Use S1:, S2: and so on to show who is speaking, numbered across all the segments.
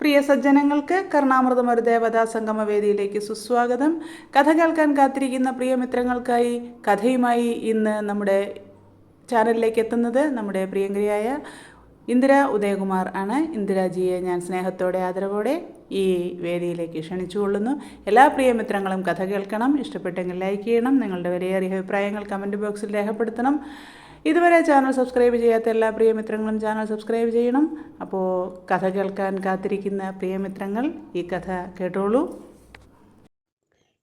S1: പ്രിയ സജ്ജനങ്ങൾക്ക് കർണാമൃതം ഒരു ദേവതാ സംഗമവേദിയിലേക്ക് സുസ്വാഗതം. കഥ കേൾക്കാൻ കാത്തിരിക്കുന്ന പ്രിയ മിത്രങ്ങൾക്കായി കഥയുമായി ഇന്ന് നമ്മുടെ ചാനലിലേക്ക് എത്തുന്നത് നമ്മുടെ പ്രിയങ്കരിയായ ഇന്ദിര ഉദയകുമാർ ആണ്. ഇന്ദിരാജിയെ ഞാൻ സ്നേഹത്തോടെ ആദരവോടെ ഈ വേദിയിലേക്ക് ക്ഷണിച്ചുകൊള്ളുന്നു. എല്ലാ പ്രിയ മിത്രങ്ങളും കഥ കേൾക്കണം. ഇഷ്ടപ്പെട്ടെങ്കിൽ ലൈക്ക് ചെയ്യണം. നിങ്ങളുടെ വിലയേറിയ അഭിപ്രായങ്ങൾ കമന്റ് ബോക്സിൽ രേഖപ്പെടുത്തണം. ഇതുവരെ ചാനൽ സബ്സ്ക്രൈബ് ചെയ്യാത്ത എല്ലാ പ്രിയമിത്രങ്ങളും ചാനൽ സബ്സ്ക്രൈബ് ചെയ്യണം. അപ്പോൾ കഥ കേൾക്കാൻ കാത്തിരിക്കുന്ന പ്രിയമിത്രങ്ങൾ ഈ കഥ കേട്ടോളൂ.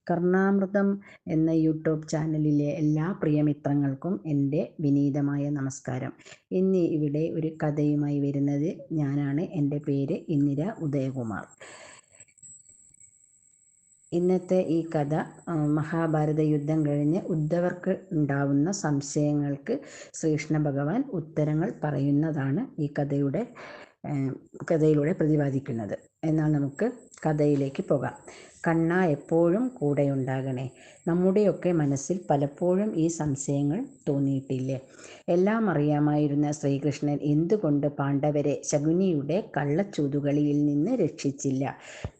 S2: കർണാമൃതം എന്ന യൂട്യൂബ് ചാനലിലെ എല്ലാ പ്രിയമിത്രങ്ങൾക്കും എന്റെ വിനീതമായ നമസ്കാരം. ഇന്ന് ഇവിടെ ഒരു കഥയുമായി വരുന്നത് ഞാനാണ്. എന്റെ പേര് ഇന്ദിര ഉദയകുമാർ. ഇന്നത്തെ ഈ കഥ മഹാഭാരത യുദ്ധം കഴിഞ്ഞ് ഉദ്ധവർക്ക് ഉണ്ടാവുന്ന സംശയങ്ങൾക്ക് ശ്രീകൃഷ്ണ ഭഗവാൻ ഉത്തരങ്ങൾ പറയുന്നതാണ് ഈ കഥയുടെ കഥയിലൂടെ പ്രതിപാദിക്കുന്നത്. എന്നാൽ നമുക്ക് കഥയിലേക്ക് പോകാം. കണ്ണ എപ്പോഴും കൂടെയുണ്ടാകണേ. നമ്മുടെയൊക്കെ മനസ്സിൽ പലപ്പോഴും ഈ സംശയങ്ങൾ തോന്നിയിട്ടില്ലേ? എല്ലാം അറിയാമായിരുന്ന ശ്രീകൃഷ്ണൻ എന്തുകൊണ്ട് പാണ്ഡവരെ ശകുനിയുടെ കള്ളച്ചൂതുകളിയിൽ നിന്ന് രക്ഷിച്ചില്ല?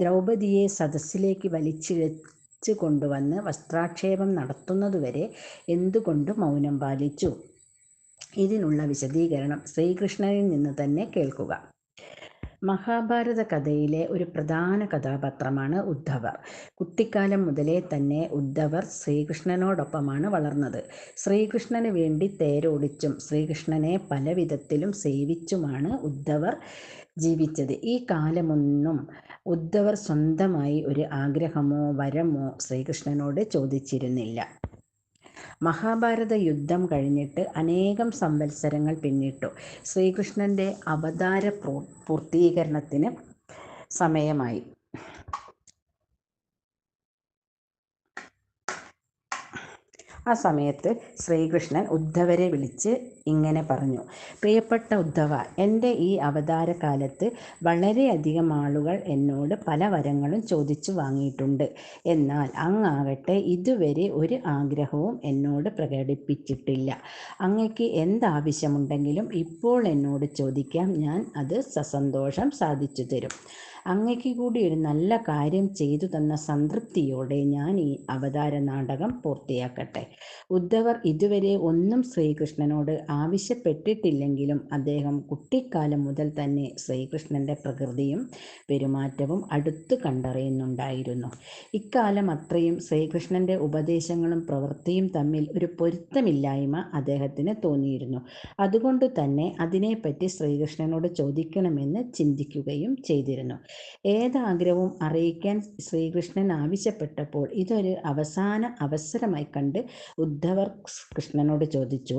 S2: ദ്രൗപദിയെ സദസ്സിലേക്ക് വലിച്ചിഴച്ചു കൊണ്ടുവന്ന് വസ്ത്രാക്ഷേപം നടത്തുന്നതുവരെ എന്തുകൊണ്ട് മൗനം പാലിച്ചു? ഇതിനുള്ള വിശദീകരണം ശ്രീകൃഷ്ണനിൽ നിന്ന് തന്നെ കേൾക്കുക. മഹാഭാരത കഥയിലെ ഒരു പ്രധാന കഥാപാത്രമാണ് ഉദ്ധവർ. കുട്ടിക്കാലം മുതലേ തന്നെ ഉദ്ധവർ ശ്രീകൃഷ്ണനോടൊപ്പമാണ് വളർന്നത്. ശ്രീകൃഷ്ണന് വേണ്ടി തേരോടിച്ചും ശ്രീകൃഷ്ണനെ പല വിധത്തിലും സേവിച്ചുമാണ് ഉദ്ധവർ ജീവിച്ചത്. ഈ കാലമൊന്നും ഉദ്ധവർ സ്വന്തമായി ഒരു ആഗ്രഹമോ വരമോ ശ്രീകൃഷ്ണനോട് ചോദിച്ചിരുന്നില്ല. മഹാഭാരത യുദ്ധം കഴിഞ്ഞിട്ട് അനേകം സംവത്സരങ്ങൾ പിന്നിട്ടു. ശ്രീകൃഷ്ണന്റെ അവതാര പൂർത്തീകരണത്തിന് സമയമായി. ആ സമയത്ത് ശ്രീകൃഷ്ണൻ ഉദ്ധവരെ വിളിച്ച് ഇങ്ങനെ പറഞ്ഞു. പ്രിയപ്പെട്ട ഉദ്ധവ എന്റെ ഈ അവതാര കാലത്ത് വളരെയധികം ആളുകൾ എന്നോട് പല വരങ്ങളും ചോദിച്ചു വാങ്ങിയിട്ടുണ്ട്. എന്നാൽ അങ്ങാകട്ടെ ഇതുവരെ ഒരു ആഗ്രഹവും എന്നോട് പ്രകടിപ്പിച്ചിട്ടില്ല. അങ്ങക്ക് എന്താവശ്യമുണ്ടെങ്കിലും ഇപ്പോൾ എന്നോട് ചോദിക്കാം. ഞാൻ അത് സസന്തോഷം സാധിച്ചു തരും. അങ്ങയ്ക്ക് കൂടി ഒരു നല്ല കാര്യം ചെയ്തു തന്ന സംതൃപ്തിയോടെ ഞാൻ ഈ അവതാര നാടകം പൂർത്തിയാക്കട്ടെ. ഉദ്ധവർ ഇതുവരെ ഒന്നും ശ്രീകൃഷ്ണനോട് ആവശ്യപ്പെട്ടിട്ടില്ലെങ്കിലും അദ്ദേഹം കുട്ടിക്കാലം മുതൽ തന്നെ ശ്രീകൃഷ്ണന്റെ പ്രകൃതിയും പെരുമാറ്റവും അടുത്ത് കണ്ടറിയുന്നുണ്ടായിരുന്നു. ഇക്കാലം അത്രയും ശ്രീകൃഷ്ണന്റെ ഉപദേശങ്ങളും പ്രവൃത്തിയും തമ്മിൽ ഒരു പൊരുത്തമില്ലായ്മ അദ്ദേഹത്തിന് തോന്നിയിരുന്നു. അതുകൊണ്ട് തന്നെ അതിനെപ്പറ്റി ശ്രീകൃഷ്ണനോട് ചോദിക്കണമെന്ന് ചിന്തിക്കുകയും ചെയ്തിരുന്നു. ഏതാഗ്രഹവും അറിയിക്കാൻ ശ്രീകൃഷ്ണൻ ആവശ്യപ്പെട്ടപ്പോൾ ഇതൊരു അവസാന അവസരമായി കണ്ട് ഉദ്ധവർ കൃഷ്ണനോട് ചോദിച്ചു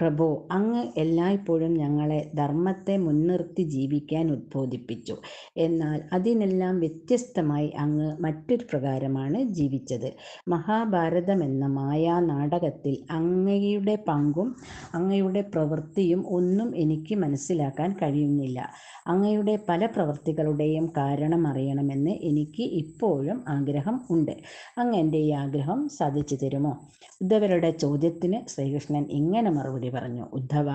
S2: പ്രഭു അങ്ങ് എല്ലായ്പ്പോഴും ഞങ്ങളെ ധർമ്മത്തെ മുൻനിർത്തി ജീവിക്കാൻ ഉദ്ബോധിപ്പിച്ചു. എന്നാൽ അതിനെല്ലാം വ്യത്യസ്തമായി അങ്ങ് മറ്റൊരു പ്രകാരമാണ് ജീവിച്ചത്. മഹാഭാരതം എന്ന മായാ നാടകത്തിൽ അങ്ങയുടെ പങ്കും അങ്ങയുടെ പ്രവൃത്തിയും ഒന്നും എനിക്ക് മനസ്സിലാക്കാൻ കഴിയുന്നില്ല. അങ്ങയുടെ പല പ്രവൃത്തികളുടെയും കാരണം അറിയണമെന്ന് എനിക്ക് ഇപ്പോഴും ആഗ്രഹം ഉണ്ട്. അങ്ങ് എന്റെ ഈ ആഗ്രഹം സാധിച്ചു തരുമോ? ഉദ്ധവരുടെ ചോദ്യത്തിന് ശ്രീകൃഷ്ണൻ ഇങ്ങനെ മറുപടി പറഞ്ഞു. ഉദ്ധവ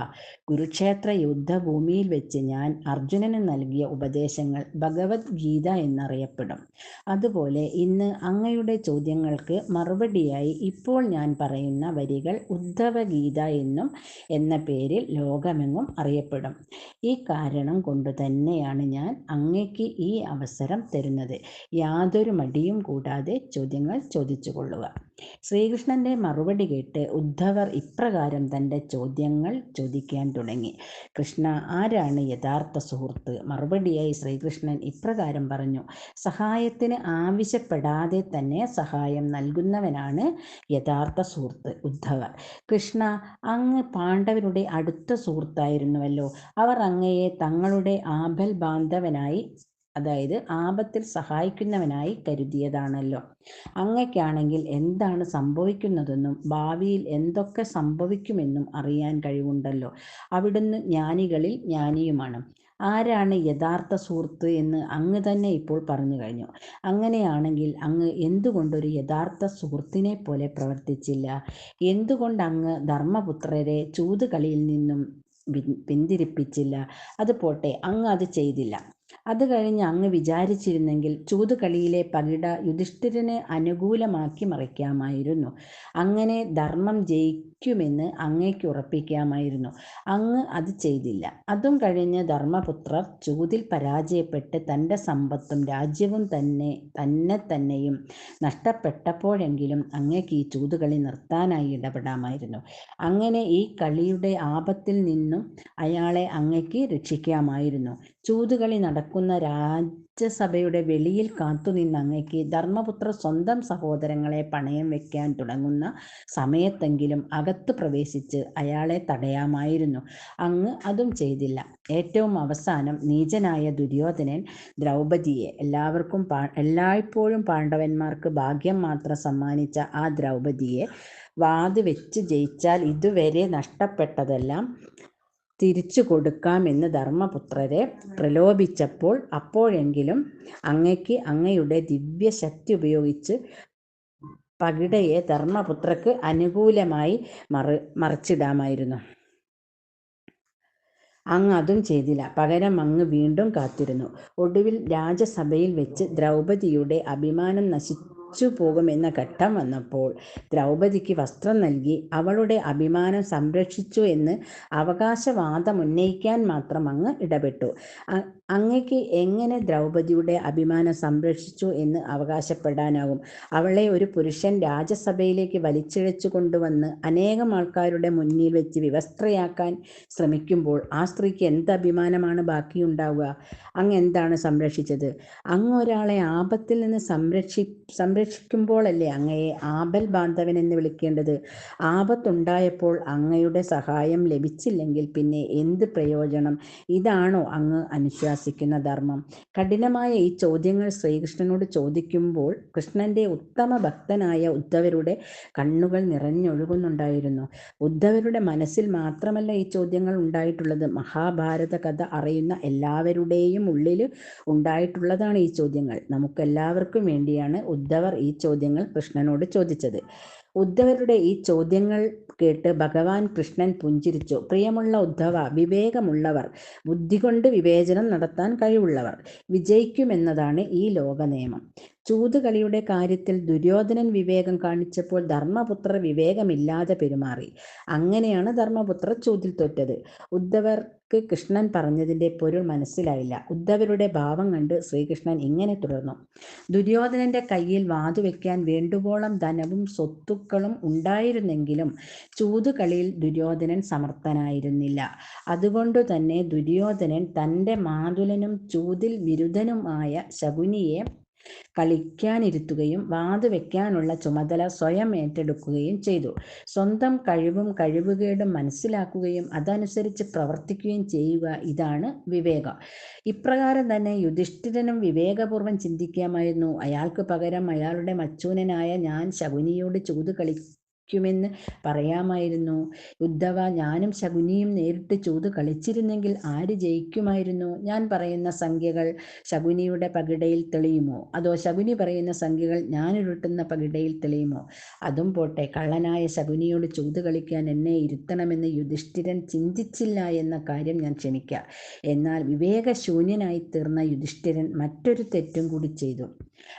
S2: കുരുക്ഷേത്ര യുദ്ധഭൂമിയിൽ വെച്ച് ഞാൻ അർജുനന് നൽകിയ ഉപദേശങ്ങൾ ഭഗവത്ഗീത എന്നറിയപ്പെടും. അതുപോലെ ഇന്ന് അങ്ങയുടെ ചോദ്യങ്ങൾക്ക് മറുപടിയായി ഇപ്പോൾ ഞാൻ പറയുന്ന വരികൾ ഉദ്ധവഗീത എന്നും എന്ന പേരിൽ ലോകമെങ്ങും അറിയപ്പെടും. ഈ കാരണം കൊണ്ട് തന്നെയാണ് ഞാൻ അങ്ങയ്ക്ക് ഈ അവസരം തരുന്നത്. യാതൊരു മടിയും കൂടാതെ ചോദ്യങ്ങൾ ചോദിച്ചു കൊള്ളുക ശ്രീകൃഷ്ണന്റെ മറുപടി കേട്ട് ഉദ്ധവർ ഇപ്രകാരം തന്റെ ചോദ്യങ്ങൾ ചോദിക്കാൻ തുടങ്ങി. കൃഷ്ണ ആരാണ് യഥാർത്ഥ സുഹൃത്ത് മറുപടിയായി ശ്രീകൃഷ്ണൻ ഇപ്രകാരം പറഞ്ഞു. സഹായത്തിന് ആവശ്യപ്പെടാതെ തന്നെ സഹായം നൽകുന്നവനാണ് യഥാർത്ഥ സുഹൃത്ത് ഉദ്ധവർ. കൃഷ്ണ അങ്ങ് പാണ്ഡവരുടെ അടുത്ത സുഹൃത്തായിരുന്നുവല്ലോ. അവർ അങ്ങയെ തങ്ങളുടെ ആഭൽ ബാന്ധവനായി അതായത് ആപത്തിൽ സഹായിക്കുന്നവനായി കരുതിയതാണല്ലോ. അങ്ങയ്ക്കാണെങ്കിൽ എന്താണ് സംഭവിക്കുന്നതെന്നും ഭാവിയിൽ എന്തൊക്കെ സംഭവിക്കുമെന്നും അറിയാൻ കഴിവുണ്ടല്ലോ. അവിടുന്ന് ജ്ഞാനികളിൽ ജ്ഞാനിയുമാണ്. ആരാണ് യഥാർത്ഥ സുഹൃത്ത് എന്ന് അങ്ങ് തന്നെ ഇപ്പോൾ പറഞ്ഞു കഴിഞ്ഞു. അങ്ങനെയാണെങ്കിൽ അങ്ങ് എന്തുകൊണ്ടൊരു യഥാർത്ഥ സുഹൃത്തിനെ പോലെ പ്രവർത്തിച്ചില്ല? എന്തുകൊണ്ട് അങ്ങ് ധർമ്മപുത്രരെ ചൂതുകളിയിൽ നിന്നും പിന്തിരിപ്പിച്ചില്ല? അത് പോട്ടെ അങ്ങ് അത് ചെയ്തില്ല. അത് കഴിഞ്ഞ് അങ്ങ് വിചാരിച്ചിരുന്നെങ്കിൽ ചൂതുകളിയിലെ പകിട യുധിഷ്ഠിരനെ അനുകൂലമാക്കി മറിക്കാമായിരുന്നു. അങ്ങനെ ധർമ്മം ജയിക്കുമെന്ന് അങ്ങേക്ക് ഉറപ്പിക്കാമായിരുന്നു. അങ്ങ് അത് ചെയ്തില്ല. അതും കഴിഞ്ഞ് ധർമ്മപുത്രർ ചൂതിൽ പരാജയപ്പെട്ട് തന്റെ സമ്പത്തും രാജ്യവും തന്നെ തന്നെ തന്നെയും നഷ്ടപ്പെട്ടപ്പോഴെങ്കിലും അങ്ങേക്ക് ഈ ചൂതുകളി നിർത്താനായി ഇടപെടാമായിരുന്നു. അങ്ങനെ ഈ കളിയുടെ ആപത്തിൽ നിന്നും അയാളെ അങ്ങയ്ക്ക് രക്ഷിക്കാമായിരുന്നു. ചൂതുകളി നടക്കുന്ന രാജ്യസഭയുടെ വെളിയിൽ കാത്തുനിന്ന അങ്ങയ്ക്ക് ധർമ്മപുത്ര സ്വന്തം സഹോദരങ്ങളെ പണയം വെക്കാൻ തുടങ്ങുന്ന സമയത്തെങ്കിലും അകത്ത് പ്രവേശിച്ച് അയാളെ തടയാമായിരുന്നു. അങ്ങ് അതും ചെയ്തില്ല. ഏറ്റവും അവസാനം നീചനായ ദുര്യോധനൻ ദ്രൗപദിയെ എല്ലാവർക്കും പാ എല്ലായ്പ്പോഴും പാണ്ഡവന്മാർക്ക് ഭാഗ്യം മാത്രം സമ്മാനിച്ച ആ ദ്രൗപദിയെ വാത് വെച്ച് ജയിച്ചാൽ ഇതുവരെ നഷ്ടപ്പെട്ടതെല്ലാം തിരിച്ചു കൊടുക്കാമെന്ന് ധർമ്മപുത്രരെ പ്രലോഭിച്ചപ്പോൾ അപ്പോഴെങ്കിലും അങ്ങയ്ക്ക് അങ്ങയുടെ ദിവ്യശക്തി ഉപയോഗിച്ച് പകിടയെ ധർമ്മപുത്രക്ക് അനുകൂലമായി മറി മറിച്ചിടാമായിരുന്നു. അങ്ങ് അതും ചെയ്തില്ല. പകരം അങ്ങ് വീണ്ടും കാത്തിരുന്നു. ഒടുവിൽ രാജസഭയിൽ വെച്ച് ദ്രൗപതിയുടെ അഭിമാനം നശിച്ചു പോകുമെന്ന ഘട്ടം വന്നപ്പോൾ ദ്രൗപദിക്ക് വസ്ത്രം നൽകി അവളുടെ അഭിമാനം സംരക്ഷിച്ചു എന്ന് അവകാശവാദം ഉന്നയിക്കാൻ മാത്രം അങ്ങ് ഇടപെട്ടു. അങ്ങയ്ക്ക് എങ്ങനെ ദ്രൗപദിയുടെ അഭിമാനം സംരക്ഷിച്ചു എന്ന് അവകാശപ്പെടാനാകും? അവളെ ഒരു പുരുഷൻ രാജസഭയിലേക്ക് വലിച്ചിഴച്ചു കൊണ്ടുവന്ന് അനേകം ആൾക്കാരുടെ മുന്നിൽ വെച്ച് വിവസ്ത്രയാക്കാൻ ശ്രമിക്കുമ്പോൾ ആ സ്ത്രീക്ക് എന്ത് അഭിമാനമാണ് ബാക്കിയുണ്ടാവുക? അങ്ങ് എന്താണ് സംരക്ഷിച്ചത്? അങ്ങ് ഒരാളെ ആപത്തിൽ നിന്ന് സംരക്ഷി സംരക്ഷിക്കുമ്പോഴല്ലേ അങ്ങയെ ആപൽ ബാന്ധവൻ എന്ന് വിളിക്കേണ്ടത്? ആപത്തുണ്ടായപ്പോൾ അങ്ങയുടെ സഹായം ലഭിച്ചില്ലെങ്കിൽ പിന്നെ എന്ത് പ്രയോജനം? ഇതാണോ അങ്ങ് അനുശാസിക്കുന്ന ധർമ്മം. കഠിനമായ ഈ ചോദ്യങ്ങൾ ശ്രീകൃഷ്ണനോട് ചോദിക്കുമ്പോൾ കൃഷ്ണന്റെ ഉത്തമ ഭക്തനായ ഉദ്ധവരുടെ കണ്ണുകൾ നിറഞ്ഞൊഴുകുന്നുണ്ടായിരുന്നു. ഉദ്ധവരുടെ മനസ്സിൽ മാത്രമല്ല ഈ ചോദ്യങ്ങൾ ഉണ്ടായിട്ടുള്ളത്. മഹാഭാരത കഥ അറിയുന്ന എല്ലാവരുടെയും ഉള്ളിൽ ഉണ്ടായിട്ടുള്ളതാണ് ഈ ചോദ്യങ്ങൾ. നമുക്കെല്ലാവർക്കും വേണ്ടിയാണ് ഉദ്ധവർ ഈ ചോദ്യങ്ങൾ കൃഷ്ണനോട് ചോദിച്ചത്. ഉദ്ധവരുടെ ഈ ചോദ്യങ്ങൾ കേട്ട് ഭഗവാൻ കൃഷ്ണൻ പുഞ്ചിരിച്ചു. പ്രിയമുള്ള ഉദ്ധവ വിവേകമുള്ളവർ ബുദ്ധി കൊണ്ട് വിവേചനം നടത്താൻ കഴിവുള്ളവർ വിജയിക്കുമെന്നതാണ് ഈ ലോക നിയമം ചൂതുകളിയുടെ കാര്യത്തിൽ ദുര്യോധനൻ വിവേകം കാണിച്ചപ്പോൾ ധർമ്മപുത്രർ വിവേകമില്ലാതെ പെരുമാറി. അങ്ങനെയാണ് ധർമ്മപുത്ര ചൂതിൽ തോറ്റത്. ഉദ്ധവർക്ക് കൃഷ്ണൻ പറഞ്ഞതിന്റെ പൊരുൾ മനസ്സിലായില്ല. ഉദ്ധവരുടെ ഭാവം കണ്ട് ശ്രീകൃഷ്ണൻ ഇങ്ങനെ തുടർന്നു. ദുര്യോധനന്റെ കയ്യിൽ വാതുവെക്കാൻ വേണ്ടുവോളം ധനവും സ്വത്തുക്കളും ഉണ്ടായിരുന്നെങ്കിലും ചൂതുകളിയിൽ ദുര്യോധനൻ സമർത്ഥനായിരുന്നില്ല. അതുകൊണ്ട് തന്നെ ദുര്യോധനൻ തന്റെ മാതുലനും ചൂതിൽ വിരുദ്ധനുമായ ശകുനിയെ കളിക്കാനിരുത്തുകയും വാത് വെക്കാനുള്ള ചുമതല സ്വയം ഏറ്റെടുക്കുകയും ചെയ്തു. സ്വന്തം കഴിവും കഴിവുകേടും മനസ്സിലാക്കുകയും അതനുസരിച്ച് പ്രവർത്തിക്കുകയും ചെയ്യുക ഇതാണ് വിവേകം. ഇപ്രകാരം തന്നെ യുധിഷ്ഠിരനും വിവേകപൂർവം ചിന്തിക്കാമായിരുന്നു. അയാൾക്ക് പകരം അയാളുടെ മച്ചൂനനായ ഞാൻ ശകുനിയോട് ചൂത് കളി ക്കുമെന്ന് പറയാമായിരുന്നു. ഉദ്ധവ ഞാനും ശകുനിയും നേരിട്ട് ചൂത് കളിച്ചിരുന്നെങ്കിൽ ആര് ജയിക്കുമായിരുന്നു? ഞാൻ പറയുന്ന സംഖ്യകൾ ശകുനിയുടെ പകിടയിൽ തെളിയുമോ? അതോ ശകുനി പറയുന്ന സംഖ്യകൾ ഞാൻ ഉരുട്ടുന്ന പകിടയിൽ തെളിയുമോ? അതും പോട്ടെ കള്ളനായ ശകുനിയോട് ചൂത് കളിക്കാൻ എന്നെ ഇരുത്തണമെന്ന് യുധിഷ്ഠിരൻ ചിന്തിച്ചില്ല എന്ന കാര്യം ഞാൻ ക്ഷണിക്കാം എന്നാൽ വിവേകശൂന്യനായി തീർന്ന യുധിഷ്ഠിരൻ മറ്റൊരു തെറ്റും കൂടി ചെയ്തു.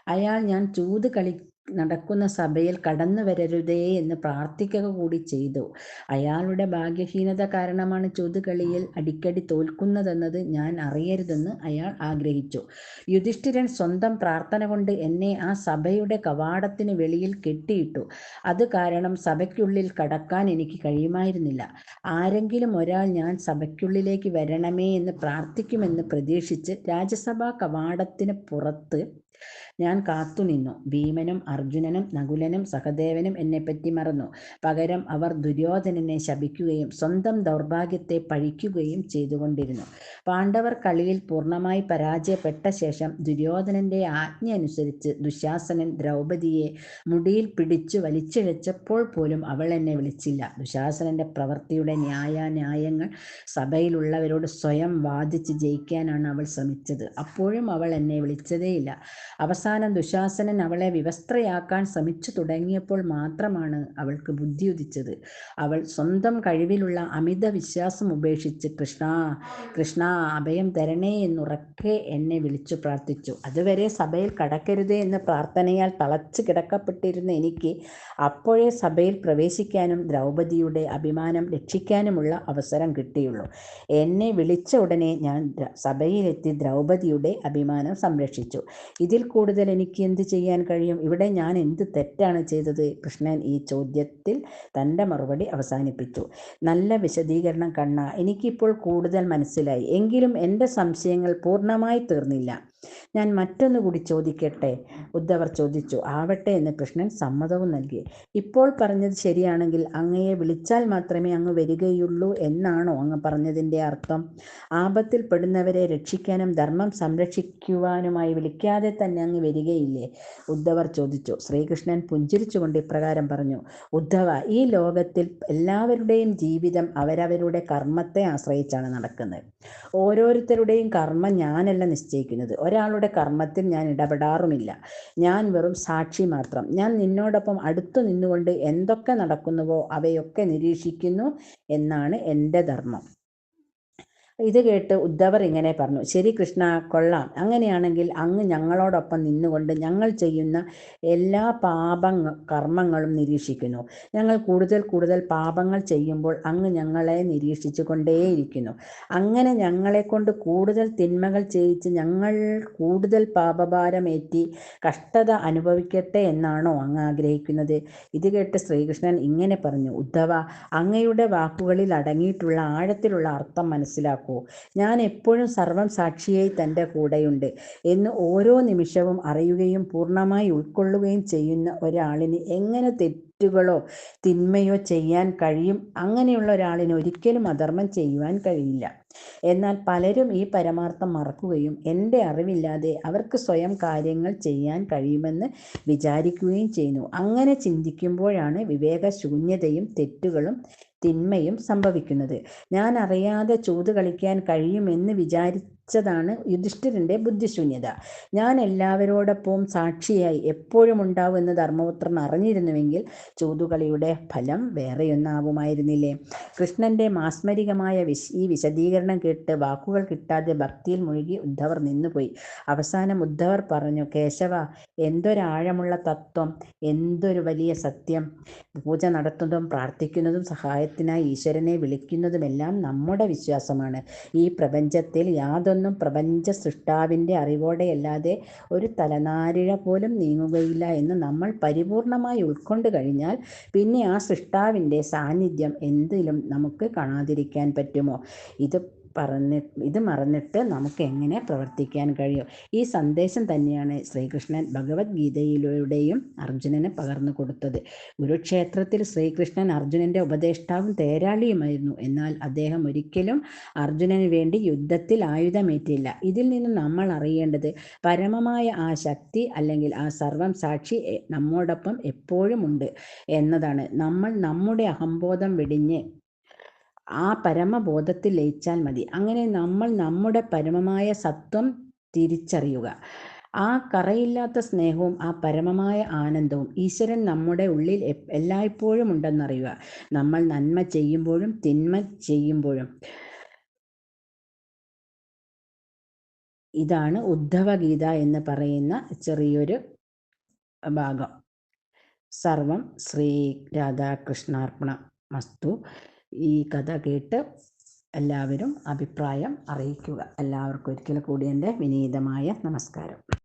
S2: അയാൾ ഞാൻ ചൂത് കളി നടക്കുന്ന സഭയിൽ കടന്നു വരരുതേ എന്ന് പ്രാർത്ഥിക്കുക കൂടി ചെയ്തു. അയാളുടെ ഭാഗ്യഹീനത കാരണമാണ് ചൊതുകളിയിൽ അടിക്കടി തോൽക്കുന്നതെന്നത് ഞാൻ അറിയരുതെന്ന് അയാൾ ആഗ്രഹിച്ചു. യുധിഷ്ഠിരൻ സ്വന്തം പ്രാർത്ഥന കൊണ്ട് എന്നെ ആ സഭയുടെ കവാടത്തിന് വെളിയിൽ കെട്ടിയിട്ടു. അത് കാരണം സഭയ്ക്കുള്ളിൽ കടക്കാൻ എനിക്ക് കഴിയുമായിരുന്നില്ല. ആരെങ്കിലും ഒരാൾ ഞാൻ സഭയ്ക്കുള്ളിലേക്ക് വരണമേ എന്ന് പ്രാർത്ഥിക്കുമെന്ന് പ്രതീക്ഷിച്ച് രാജ്യസഭാ കവാടത്തിന് പുറത്ത് ഞാൻ കാത്തുനിന്നു ഭീമനും അർജുനനും നകുലനും സഹദേവനും എന്നെപ്പറ്റി മറന്നു. പകരം അവർ ദുര്യോധനനെ ശപിക്കുകയും സ്വന്തം ദൗർഭാഗ്യത്തെ പഴിക്കുകയും ചെയ്തുകൊണ്ടിരുന്നു. പാണ്ഡവർ കളിയിൽ പൂർണമായി പരാജയപ്പെട്ട ശേഷം ദുര്യോധനന്റെ ആജ്ഞ അനുസരിച്ച് ദുശാസനൻ ദ്രൗപതിയെ മുടിയിൽ പിടിച്ചു വലിച്ചിഴച്ചപ്പോൾ പോലും അവൾ എന്നെ വിളിച്ചില്ല. ദുശാസനന്റെ പ്രവൃത്തിയുടെ ന്യായാന്യായങ്ങൾ സഭയിലുള്ളവരോട് സ്വയം വാദിച്ച് ജയിക്കാനാണ് അവൾ ശ്രമിച്ചത്. അപ്പോഴും അവൾ എന്നെ വിളിച്ചതേയില്ല. അവസാനം ദുശാസനൻ അവളെ വിവസ്ത്രയാക്കാൻ ശ്രമിച്ചു തുടങ്ങിയപ്പോൾ മാത്രമാണ് അവൾക്ക് ബുദ്ധിയുദിച്ചത്. അവൾ സ്വന്തം കഴിവിലുള്ള അമിത വിശ്വാസം ഉപേക്ഷിച്ച് കൃഷ്ണ കൃഷ്ണ അഭയം തരണേ എന്നുറക്കെ എന്നെ വിളിച്ചു പ്രാർത്ഥിച്ചു. അതുവരെ സഭയിൽ കടക്കരുതേ എന്ന പ്രാർത്ഥനയാൽ തളച്ചു കിടക്കപ്പെട്ടിരുന്ന എനിക്ക് അപ്പോഴേ സഭയിൽ പ്രവേശിക്കാനും ദ്രൗപതിയുടെ അഭിമാനം രക്ഷിക്കാനുമുള്ള അവസരം കിട്ടിയുള്ളൂ. എന്നെ വിളിച്ച ഉടനെ ഞാൻ സഭയിലെത്തി ദ്രൗപതിയുടെ അഭിമാനം സംരക്ഷിച്ചു. ഇതിൽ കൂടുതൽ എനിക്ക് എന്ത് ചെയ്യാൻ കഴിയും? ഇവിടെ ഞാൻ എന്ത് തെറ്റാണ് ചെയ്തത്? കൃഷ്ണൻ ഈ ചോദ്യത്തിൽ തന്റെ മറുപടി അവസാനിപ്പിച്ചു. നല്ല വിശദീകരണം കണ്ണ. എനിക്കിപ്പോൾ കൂടുതൽ മനസ്സിലായി. എങ്കിലും എന്റെ സംശയങ്ങൾ പൂർണമായി തീർന്നില്ല. ഞാൻ മറ്റൊന്നു കൂടി ചോദിക്കട്ടെ? ഉദ്ധവർ ചോദിച്ചു ആവട്ടെ എന്ന് കൃഷ്ണൻ സമ്മതവും നൽകി. ഇപ്പോൾ പറഞ്ഞത് ശരിയാണെങ്കിൽ അങ്ങയെ വിളിച്ചാൽ മാത്രമേ അങ്ങ് വരികയുള്ളൂ എന്നാണോ അങ്ങ് പറഞ്ഞതിന്റെ അർത്ഥം? ആപത്തിൽ പെടുന്നവരെ രക്ഷിക്കാനും ധർമ്മം സംരക്ഷിക്കുവാനുമായി വിളിക്കാതെ തന്നെ അങ്ങ് വരികയില്ലേ? ഉദ്ധവർ ചോദിച്ചു. ശ്രീകൃഷ്ണൻ പുഞ്ചിരിച്ചുകൊണ്ട് ഇപ്രകാരം പറഞ്ഞു ഉദ്ധവ ഈ ലോകത്തിൽ എല്ലാവരുടെയും ജീവിതം അവരവരുടെ കർമ്മത്തെ ആശ്രയിച്ചാണ് നടക്കുന്നത്. ഓരോരുത്തരുടെയും കർമ്മം ഞാനല്ല നിശ്ചയിക്കുന്നത്. ഒരാളുടെ കർമ്മത്തിൽ ഞാൻ ഇടപെടാറുമില്ല. ഞാൻ വെറും സാക്ഷി മാത്രം. ഞാൻ നിന്നോടൊപ്പം അടുത്തു നിന്നുകൊണ്ട് എന്തൊക്കെ നടക്കുന്നുവോ അവയൊക്കെ നിരീക്ഷിക്കുന്നു എന്നാണ് എന്റെ ധർമ്മം. ഇത് കേട്ട് ഉദ്ധവർ ഇങ്ങനെ പറഞ്ഞു ശരി കൃഷ്ണ കൊള്ളാം. അങ്ങനെയാണെങ്കിൽ അങ്ങ് ഞങ്ങളോടൊപ്പം നിന്നുകൊണ്ട് ഞങ്ങൾ ചെയ്യുന്ന എല്ലാ പാപങ്ങ കർമ്മങ്ങളും നിരീക്ഷിക്കുന്നു. ഞങ്ങൾ കൂടുതൽ കൂടുതൽ പാപങ്ങൾ ചെയ്യുമ്പോൾ അങ്ങ് ഞങ്ങളെ നിരീക്ഷിച്ചു കൊണ്ടേയിരിക്കുന്നു അങ്ങനെ ഞങ്ങളെ കൊണ്ട് കൂടുതൽ തിന്മകൾ ചെയ്യിച്ച് ഞങ്ങൾ കൂടുതൽ പാപഭാരമേറ്റി കഷ്ടത അനുഭവിക്കട്ടെ എന്നാണോ അങ്ങ് ആഗ്രഹിക്കുന്നത്? ഇത് കേട്ട് ശ്രീകൃഷ്ണൻ ഇങ്ങനെ പറഞ്ഞു ഉദ്ധവ അങ്ങയുടെ വാക്കുകളിൽ അടങ്ങിയിട്ടുള്ള ആഴത്തിലുള്ള അർത്ഥം മനസ്സിലാക്കൂ. ഞാൻ എപ്പോഴും സർവം സാക്ഷിയായി തന്റെ കൂടെയുണ്ട് എന്ന് ഓരോ നിമിഷവും അറിയുകയും പൂർണമായി ഉൾക്കൊള്ളുകയും ചെയ്യുന്ന ഒരാളിന് എങ്ങനെ തെറ്റുകളോ തിന്മയോ ചെയ്യാൻ കഴിയും അങ്ങനെയുള്ള ഒരാളിന് ഒരിക്കലും അധർമ്മം ചെയ്യുവാൻ കഴിയില്ല. എന്നാൽ പലരും ഈ പരമാർത്ഥം മറക്കുകയും എന്റെ അറിവില്ലാതെ അവർക്ക് സ്വയം കാര്യങ്ങൾ ചെയ്യാൻ കഴിയുമെന്ന് വിചാരിക്കുകയും ചെയ്യുന്നു. അങ്ങനെ ചിന്തിക്കുമ്പോഴാണ് വിവേകശൂന്യതയും തെറ്റുകളും തിന്മയും സംഭവിക്കുന്നത്. ഞാൻ അറിയാതെ ചൂത് കളിക്കാൻ കഴിയുമെന്ന് വിചാരിച്ചതാണ് യുധിഷ്ഠിരന്റെ ബുദ്ധിശൂന്യത. ഞാൻ എല്ലാവരോടൊപ്പം സാക്ഷിയായി എപ്പോഴും ഉണ്ടാവുമെന്ന് ധർമ്മപുത്രൻ അറിഞ്ഞിരുന്നുവെങ്കിൽ ചൂതുകളിയുടെ ഫലം വേറെയൊന്നാവുമായിരുന്നില്ലേ? കൃഷ്ണന്റെ മാസ്മരികമായ വിശ് ഈ വിശദീകരണം കേട്ട് വാക്കുകൾ കിട്ടാതെ ഭക്തിയിൽ മുഴുകി ഉദ്ധവർ നിന്നുപോയി. അവസാനം ഉദ്ധവർ പറഞ്ഞു കേശവ എന്തൊരാഴമുള്ള തത്വം എന്തൊരു വലിയ സത്യം. പൂജ നടത്തുന്നതും പ്രാർത്ഥിക്കുന്നതും സഹായത്തിനായി ഈശ്വരനെ വിളിക്കുന്നതുമെല്ലാം നമ്മുടെ വിശ്വാസമാണ്. ഈ പ്രപഞ്ചത്തിൽ യാതൊന്നും പ്രപഞ്ച സൃഷ്ടാവിന്റെ അറിവോടെയല്ലാതെ ഒരു തലനാരിഴ പോലും നീങ്ങുകയില്ല എന്ന് നമ്മൾ പരിപൂർണമായി ഉൾക്കൊണ്ട് കഴിഞ്ഞാൽ പിന്നെ ആ സൃഷ്ടാവിന്റെ സാന്നിധ്യം എന്തിലും നമുക്ക് കാണാതിരിക്കാൻ പറ്റുമോ? ഇത് പറഞ്ഞ് ഇത് മറന്നിട്ട് നമുക്ക് എങ്ങനെ പ്രവർത്തിക്കാൻ കഴിയും? ഈ സന്ദേശം തന്നെയാണ് ശ്രീകൃഷ്ണൻ ഭഗവത്ഗീതയിലൂടെയും അർജുനന് പകർന്നു കൊടുത്തത്. കുരുക്ഷേത്രത്തിൽ ശ്രീകൃഷ്ണൻ അർജുനന്റെ ഉപദേഷ്ടാവും തേരാളിയുമായിരുന്നു. എന്നാൽ അദ്ദേഹം ഒരിക്കലും അർജുനന് വേണ്ടി യുദ്ധത്തിൽ ആയുധമേറ്റില്ല. ഇതിൽ നിന്ന് നമ്മൾ അറിയേണ്ടത് പരമമായ ആ ശക്തി അല്ലെങ്കിൽ ആ സർവം സാക്ഷി നമ്മോടൊപ്പം എപ്പോഴും ഉണ്ട് എന്നതാണ്. നമ്മൾ നമ്മുടെ അഹംബോധം വെടിഞ്ഞ് ആ പരമബോധത്തിൽ ലയിച്ചാൽ മതി. അങ്ങനെ നമ്മൾ നമ്മുടെ പരമമായ സത്വം തിരിച്ചറിയുക. ആ കറയില്ലാത്ത സ്നേഹവും ആ പരമമായ ആനന്ദവും ഈശ്വരൻ നമ്മുടെ ഉള്ളിൽ എല്ലായ്പ്പോഴും ഉണ്ടെന്നറിയുക. നമ്മൾ നന്മ ചെയ്യുമ്പോഴും തിന്മ ചെയ്യുമ്പോഴും. ഇതാണ് ഉദ്ധവഗീത എന്ന് പറയുന്ന ചെറിയൊരു ഭാഗം. സർവം ശ്രീ രാധാകൃഷ്ണാർപ്പണ മസ്തു ഈ കഥ കേട്ട് എല്ലാവരും അഭിപ്രായം അറിയിക്കുക. എല്ലാവർക്കും ഒരിക്കൽ കൂടി എന്റെ വിനീതമായ നമസ്കാരം.